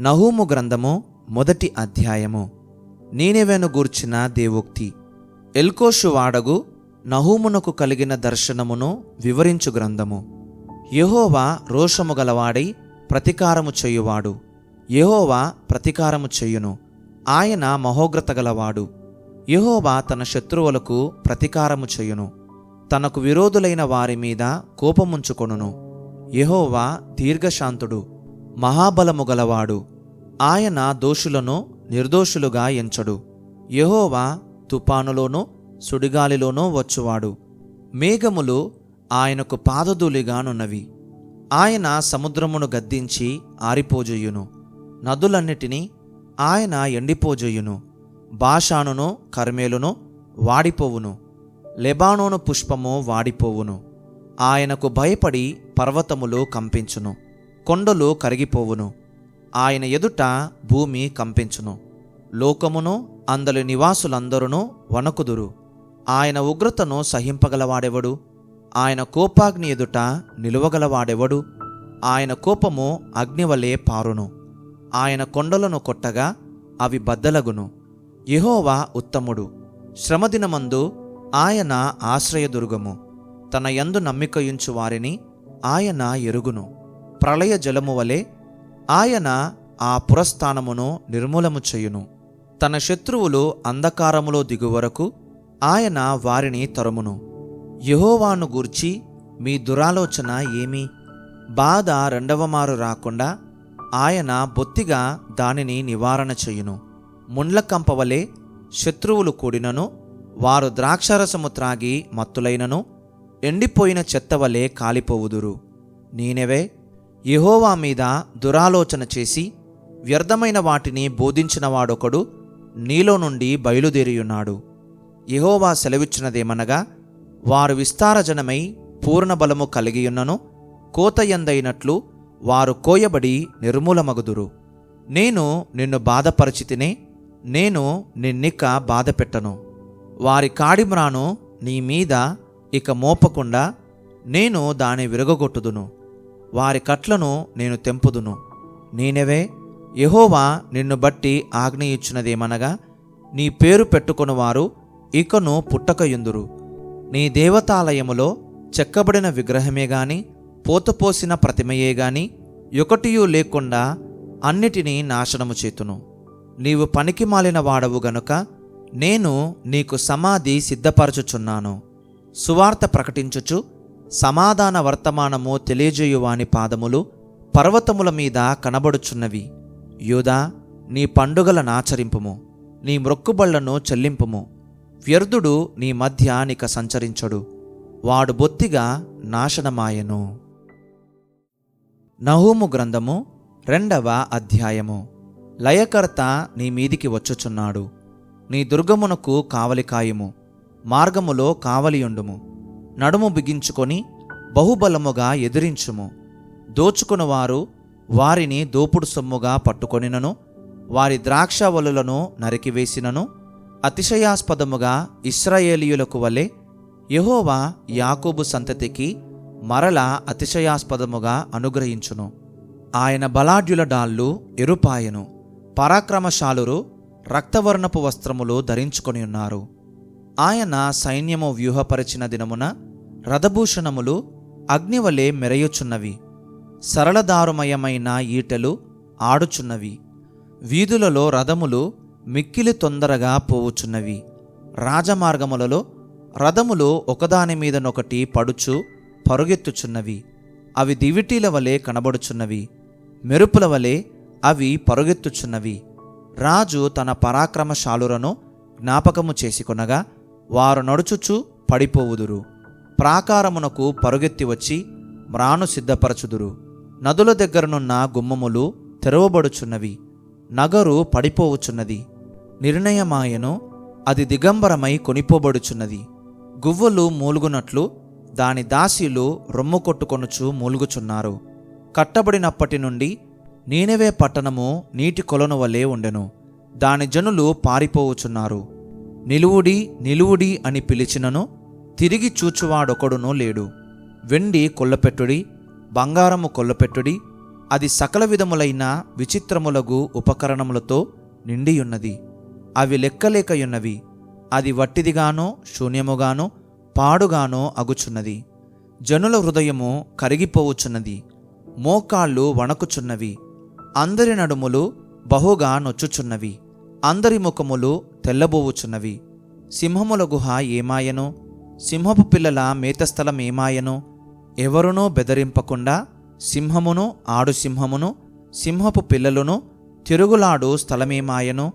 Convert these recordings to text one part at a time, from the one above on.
నహూము గ్రంథము మొదటి అధ్యాయము. నీనెవెను గూర్చిన దేవోక్తి. ఎల్కోషు వాడగు నహూమునకు కలిగిన దర్శనమును వివరించు గ్రంథము. యహోవా రోషము గలవాడై ప్రతికారము చేయువాడు. యహోవా ప్రతికారము చేయును. ఆయన మహోగ్రత గలవాడు. యహోవా తన శత్రువులకు ప్రతికారము చేయును. తనకు విరోధులైన వారి మీద కోపముంచుకొనును. యహోవా దీర్ఘశాంతుడు. మహాబలము గలవాడు. ఆయన దోషులను నిర్దోషులుగా ఎంచడు. యహోవా తుపానులోనూ సుడిగాలిలోనూ వచ్చువాడు. మేఘములు ఆయనకు పాదధూలిగానున్నవి ఆయన సముద్రమును గద్దించి ఆరిపోజేయును. నదులన్నిటినీ ఆయన ఎండిపోజేయును. బాషానును కర్మేలును వాడిపోవును. లెబానోను పుష్పము వాడిపోవును. ఆయనకు భయపడి పర్వతములు కంపించును. కొండలు కరిగిపోవును. ఆయన ఎదుట భూమి కంపించును. లోకమును అందలి నివాసులందరును వణకుదురు. ఆయన ఉగ్రతను సహింపగలవాడెవడు? ఆయన కోపాగ్ని ఎదుట నిలువగలవాడెవడు? ఆయన కోపము అగ్నివలే పారును. ఆయన కొండలను కొట్టగా అవి బద్దలగును. యహోవా ఉత్తముడు. శ్రమదినమందు ఆయన ఆశ్రయదుర్గము. తన యందు నమ్మికయుంచు వారిని ఆయన ఎరుగును. ప్రళయ జలము వలె ఆయన ఆ పురస్థానమును నిర్మూలము చేయును. తన శత్రువులు అంధకారములో దిగువరకు ఆయన వారిని తరుమును. యహోవాను గూర్చి మీ దురాలోచన ఏమి? బాధ రెండవ మారు రాకుండా ఆయన బొత్తిగా దానిని నివారణ చేయును. ముండ్లకంప వలె శత్రువులు కూడినను వారు ద్రాక్షరసము త్రాగి మత్తులైనను ఎండిపోయిన చెత్తవలే కాలిపోవుదురు. నేనెవే? యహోవా మీద దురాలోచన చేసి వ్యర్థమైన వాటిని బోధించిన వాడొకడు నీలో నుండి బయలుదేరియున్నాడు. యహోవా సెలవిచ్చినదేమనగా వారు విస్తారజనమై పూర్ణ బలము కలిగియున్నను కోతయందైనట్లు వారు కోయబడి నిర్మూలమగుదురు. నేను నిన్ను బాధపరిచితినే నేను నిన్నిక బాధపెట్టను. వారి కాడిమ్రాను నీ మీద ఇక మోపకుండా నేను దాని విరగొట్టుదును వారి కట్లను నేను తెంపుదును. నేనెవే? యహోవా నిన్ను బట్టి ఆజ్ఞ ఇచ్చినదేమనగా నీ పేరు పెట్టుకుని వారు ఇకను పుట్టకయుందురు. నీ దేవతాలయములో చెక్కబడిన విగ్రహమే గాని పోతపోసిన ప్రతిమయే గాని ఒకటియూ లేకుండా అన్నిటినీ నాశనము చేతును. నీవు పనికి మాలిన వాడవు గనుక నేను నీకు సమాధి సిద్ధపరచుచున్నాను. సువార్త ప్రకటించుచు సమాధాన వర్తమానము తెలియజేయువాని పాదములు పర్వతముల మీద కనబడుచున్నవి. యూదా నీ పండుగల నాచరింపుము నీ మ్రొక్కుబళ్ళను చెల్లింపుము. వ్యర్థుడు నీ మధ్య నిక సంచరించడు. వాడు బొత్తిగా నాశనమాయను. నహూము గ్రంథము రెండవ అధ్యాయము. లయకర్త నీ మీదికి వచ్చుచున్నాడు. నీ దుర్గమునకు కావలికాయము మార్గములో కావలియుండుము. నడుము బిగించుకొని బహుబలముగా ఎదిరించుము. దోచుకునివారు వారిని దోపుడు సొమ్ముగా పట్టుకొనినను వారి ద్రాక్షవలులను నరికివేసినను అతిశయాస్పదముగా ఇస్రాయేలీయులకు వలె యెహోవా యాకోబు సంతతికి మరల అతిశయాస్పదముగా అనుగ్రహించును. ఆయన బలాఢ్యుల డాళ్ళు ఎరుపాయను పరాక్రమశాలురు రక్తవర్ణపు వస్త్రములు ధరించుకొని ఉన్నారు ఆయన సైన్యము వ్యూహపరిచిన దినమున రథభూషణములు అగ్నివలే మెరయుచున్నవి. సరళదారుమయమైన ఈటెలు ఆడుచున్నవి. వీధులలో రథములు మిక్కిలి తొందరగా పోవుచున్నవి. రాజమార్గములలో రథములు ఒకదాని మీదనొకటి పడుచు పరుగెత్తుచున్నవి. అవి దివిటీల వలె కనబడుచున్నవి. మెరుపుల వలె అవి పరుగెత్తుచున్నవి. రాజు తన పరాక్రమశాలురను జ్ఞాపకము చేసుకొనగా వారు నడుచుచు పడిపోవుదురు. ప్రాకారమునకు పరుగెత్తి వచ్చి మ్రాను సిద్ధపరచుదురు. నదుల దగ్గరనున్న గుమ్మములు తెరవబడుచున్నవి. నగరు పడిపోవుచున్నది. నిర్ణయమాయను అది దిగంబరమై కొనిపోబడుచున్నది. గువ్వలు మూలుగునట్లు దాని దాసీలు రొమ్ము కొట్టుకొనుచు మూలుగుచున్నారు. కట్టబడినప్పటి నుండి నీనవే పట్టణము నీటి కొలను వలె ఉండెను. దాని జనులు పారిపోవుచున్నారు. నిలువుడి నిలువుడి అని పిలిచినను తిరిగి చూచువాడొకడునూ లేడు. వెండి కొల్లపెట్టుడి బంగారము కొల్లపెట్టుడి అది సకల విధములైన విచిత్రములగు ఉపకరణములతో నిండియున్నది. అవి లెక్కలేకయున్నవి. అది వట్టిదిగానో శూన్యముగానో పాడుగానో అగుచున్నది. జనుల హృదయము కరిగిపోవుచున్నది. మోకాళ్ళు వణకుచున్నవి. అందరి నడుములు బహుగా నొచ్చుచున్నవి. అందరి ముఖములు తెల్లబోవుచున్నవి. సింహముల గుహ ఏమాయను? సింహపు పిల్లల మేతస్థలం ఏమాయను? ఎవరునూ బెదరింపకుండా సింహమును ఆడు సింహమును సింహపు పిల్లలను తిరుగులాడు స్థలమేమాయను?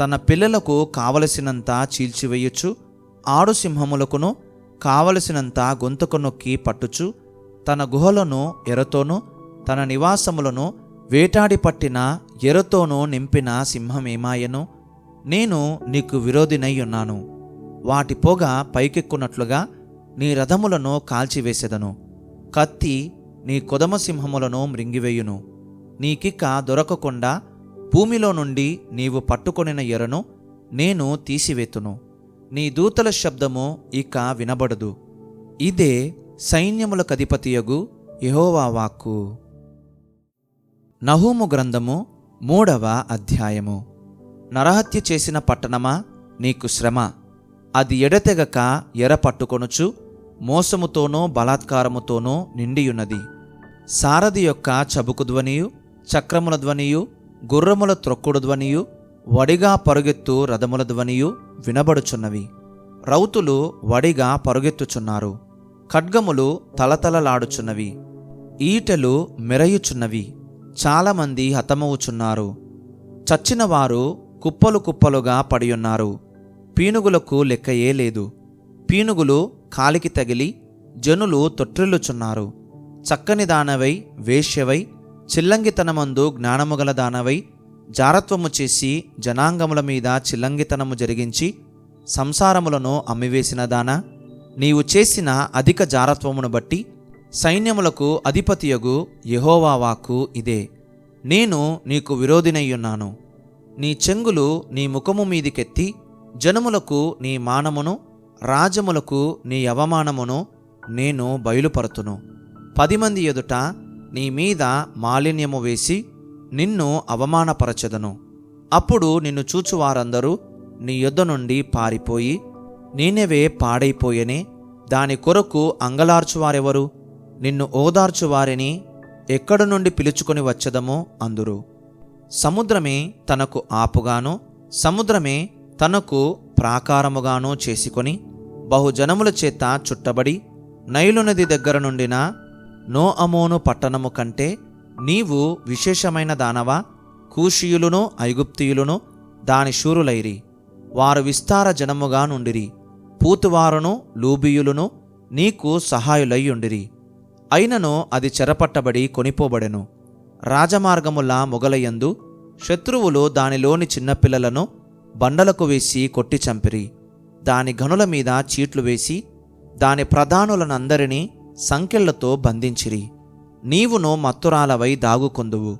తన పిల్లలకు కావలసినంత చీల్చివేయుచు ఆడు సింహములకును కావలసినంత గొంతుకు నొక్కి పట్టుచు తన గుహలను ఎరతోనూ తన నివాసములను వేటాడి పట్టిన ఎరతోనూ నింపిన సింహమేమాయను? నేను నీకు విరోధినై ఉన్నాను. వాటి పొగ పైకెక్కున్నట్లుగా నీ రథములను కాల్చివేసెదను. కత్తి నీ కొదమ సింహములను మృంగివేయును. నీకిక్క దొరకకుండా భూమిలో నుండి నీవు పట్టుకొనిన ఎరను నేను తీసివేతును. నీ దూతల శబ్దము ఇక వినబడదు. ఇదే సైన్యముల కధిపతియగు యహోవా వాక్కు. నహూము గ్రంథము మూడవ అధ్యాయము. నరహత్య చేసిన పట్టణమా? నీకు శ్రమ. అది ఎడతెగక ఎర పట్టుకొనుచు మోసముతోనో బలాత్కారముతోనో నిండియున్నది. సారథి యొక్క చబుకు ధ్వనియు చక్రముల ధ్వనియు గుర్రముల త్రొక్కుడు ధ్వనియు వడిగా పరుగెత్తు రథముల ధ్వనియు వినబడుచున్నవి. రౌతులు వడిగా పరుగెత్తుచున్నారు. ఖడ్గములు తలతలలాడుచున్నవి. ఈటెలు మెరయుచున్నవి. చాలామంది హతమవుచున్నారు. చచ్చినవారు కుప్పలు కుప్పలుగా పడియున్నారు. పీనుగులకు లెక్కయే లేదు. పీనుగులు కాలికి తగిలి జనులు తొట్టిల్లుచున్నారు చక్కని దానవై వేశ్యవై చిల్లంగితనమందు జ్ఞానముగల దానవై జారత్వము చేసి జనాంగముల మీద చిల్లంగితనము జరిగించి సంసారములను అమ్మివేసిన దానా నీవు చేసిన అధిక జారత్వమును బట్టి సైన్యములకు అధిపతియగు యెహోవా వాక్కు ఇదే. నేను నీకు విరోధినయ్యున్నాను నీ చెంగులు నీ ముఖము మీదికెత్తి జనములకు నీ మానమును రాజములకు నీ అవమానమును నేను బయలుపరుతును. పది మంది ఎదుట నీ మీద మాలిన్యము వేసి నిన్ను అవమానపరచెదను. అప్పుడు నిన్ను చూచువారందరూ నీ యొద్ద నుండి పారిపోయి నేనెవే పాడైపోయెనే? దాని కొరకు అంగలార్చువారెవరు? నిన్ను ఓదార్చువారిని ఎక్కడి నుండి పిలుచుకొని వచ్చదమో అందురు. సముద్రమే తనకు ఆపుగాను సముద్రమే తనకు ప్రాకారముగాను చేసుకొని బహుజనముల చేత చుట్టబడి నైలు నది దగ్గర నుండిన నో అమోను పట్టణము కంటే నీవు విశేషమైన దానవా? కూషియులును ఐగుప్తియులును దాని శూరులైరి. వారు విస్తార జనముగా నుండిరి. పూతువారును లూబియులును నీకు సహాయులయ్యుండిరి. అయినను అది చెరపట్టబడి కొనిపోబడెను. రాజమార్గముల మొగలయందు శత్రువులు దానిలోని చిన్నపిల్లలను బండలకు వేసి కొట్టి చంపిరి. దాని గనుల మీద చీట్లు వేసి దాని ప్రధానులనందరినీ సంఖ్యలతో బంధించిరి. నీవును మత్తురాలవై దాగుకొందువు.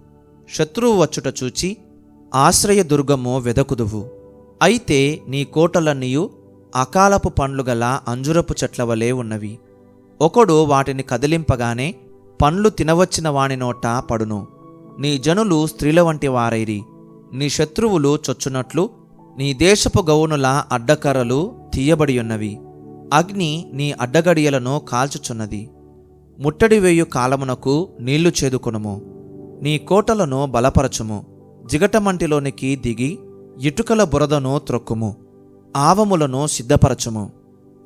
శత్రువు వచ్చుట చూచి ఆశ్రయదుర్గము వెదకుదువు. అయితే నీ కోటలన్నీయు అకాలపు పండ్లు గల అంజురపు చెట్ల వలె ఉన్నవి. ఒకడు వాటిని కదిలింపగానే పండ్లు తినవచ్చిన వాని నోట పడును. నీ జనులు స్త్రీల వంటి వారైరి. నీ శత్రువులు చొచ్చునట్లు నీ దేశపు గౌనుల అడ్డకర్రలు తీయబడియున్నవి. అగ్ని నీ అడ్డగడియలను కాల్చుచున్నది. ముట్టడి వేయు కాలమునకు నీళ్ళు చేదుకొనుము. నీ కోటలను బలపరచుము. జిగటమంటిలోనికి దిగి ఇటుకల బురదను త్రొక్కుము. ఆవములను సిద్ధపరచుము.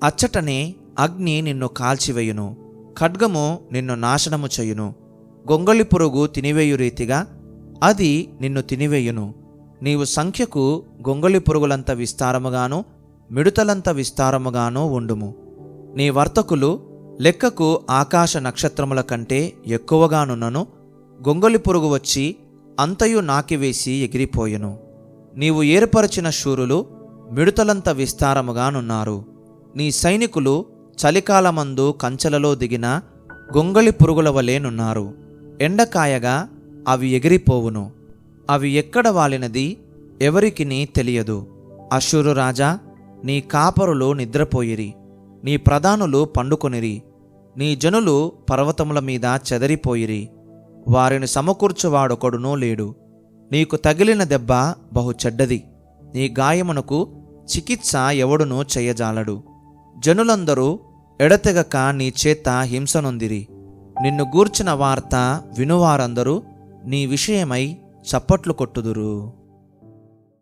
అచ్చటనే అగ్ని నిన్ను కాల్చివేయును. ఖడ్గము నిన్ను నాశనము చేయును. గొంగళి పురుగు తినివేయు రీతిగా అది నిన్ను తినివేయును. నీవు సంఖ్యకు గొంగళి పురుగులంత విస్తారముగాను మిడుతలంత విస్తారముగాను ఉండుము. నీ వర్తకులు లెక్కకు ఆకాశ నక్షత్రముల కంటే ఎక్కువగానున్నను. గొంగళి పురుగు వచ్చి అంతయు నాకివేసి ఎగిరిపోయెను. నీవు ఏర్పరచిన శూరులు మిడుతలంత విస్తారముగానున్నారు. నీ సైనికులు చలికాలమందు కంచెలలో దిగిన గొంగళి పురుగుల వలెనున్నారు ఎండకాయగా అవి ఎగిరిపోవును. అవి ఎక్కడ వాలినది ఎవరికిని తెలియదు. అశూరు రాజా నీ కాపరులు నిద్రపోయిరి. నీ ప్రధానులు పండుకొనిరి. నీ జనులు పర్వతముల మీద చెదరిపోయిరి. వారిని సమకూర్చువాడొకడునూ లేడు. నీకు తగిలిన దెబ్బ బహు చెడ్డది. నీ గాయమునకు చికిత్స ఎవడునూ చెయ్యజాలడు జనులందరూ ఎడతెగక నీ చేత హింసనొందిరి. నిన్ను గూర్చిన వార్త వినువారందరూ నీ విషయమై చప్పట్లు కొట్టుదురు.